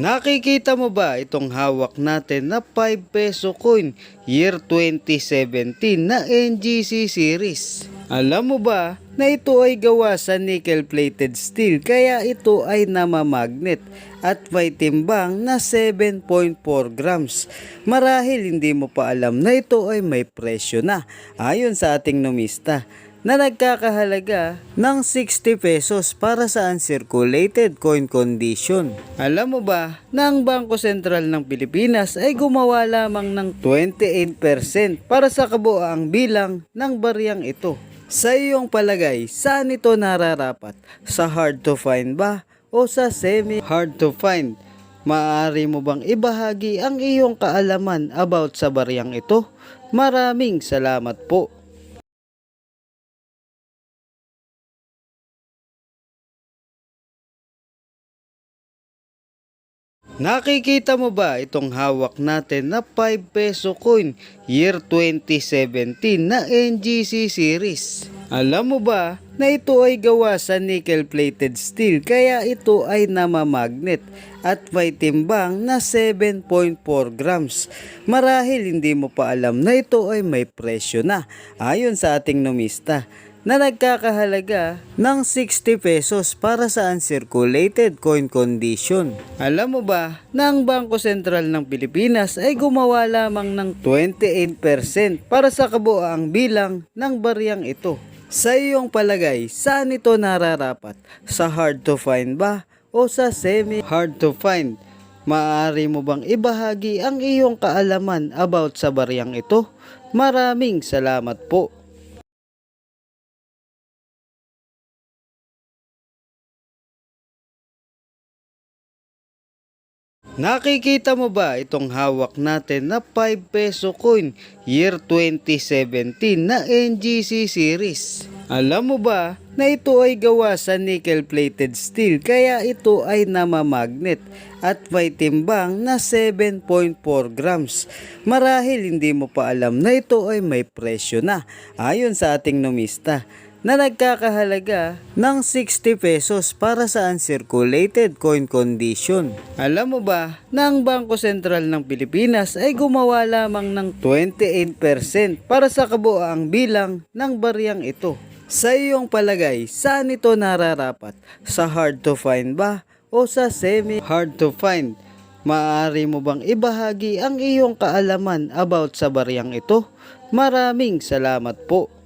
Nakikita mo ba itong hawak natin na 5 peso coin year 2017 na NGC series? Alam mo ba na ito ay gawa sa nickel plated steel kaya ito ay namamagnet at may timbang na 7.4 grams. Marahil hindi mo pa alam na ito ay may presyo na ayon sa ating numista na nagkakahalaga ng 60 pesos para sa uncirculated coin condition. Alam mo ba na ang Bangko Sentral ng Pilipinas ay gumawa lamang ng 28% para sa kabuoang bilang ng bariyang ito. Sa iyong palagay, saan ito nararapat? Sa hard to find ba o sa semi hard to find? Maaari mo bang ibahagi ang iyong kaalaman about sa bariyang ito? Maraming salamat po. Nakikita mo ba itong hawak natin na 5 peso coin year 2017 na NGC series? Alam mo ba na ito ay gawa sa nickel plated steel kaya ito ay namamagnet at may timbang na 7.4 grams. Marahil hindi mo pa alam na ito ay may presyo na ayon sa ating numista na nagkakahalaga ng 60 pesos para sa uncirculated coin condition. Alam mo ba na ang Bangko Sentral ng Pilipinas ay gumawa lamang ng 28% para sa kabuoang bilang ng bariyang ito? Sa iyong palagay, saan ito nararapat? Sa hard to find ba o sa semi hard to find? Maaari mo bang ibahagi ang iyong kaalaman about sa bariyang ito? Maraming salamat po. Nakikita mo ba itong hawak natin na 5 peso coin year 2017 na NGC series? Alam mo ba na ito ay gawa sa nickel plated steel kaya ito ay namamagnet at may timbang na 7.4 grams. Marahil hindi mo pa alam na ito ay may presyo na ayon sa ating numista na nagkakahalaga ng 60 pesos para sa uncirculated coin condition. Alam mo ba na ang Bangko Sentral ng Pilipinas ay gumawa lamang ng 28% para sa kabuoang bilang ng bariyang ito? Sa iyong palagay, saan ito nararapat? Sa hard to find ba o sa semi hard to find? Maaari mo bang ibahagi ang iyong kaalaman about sa bariyang ito? Maraming salamat po.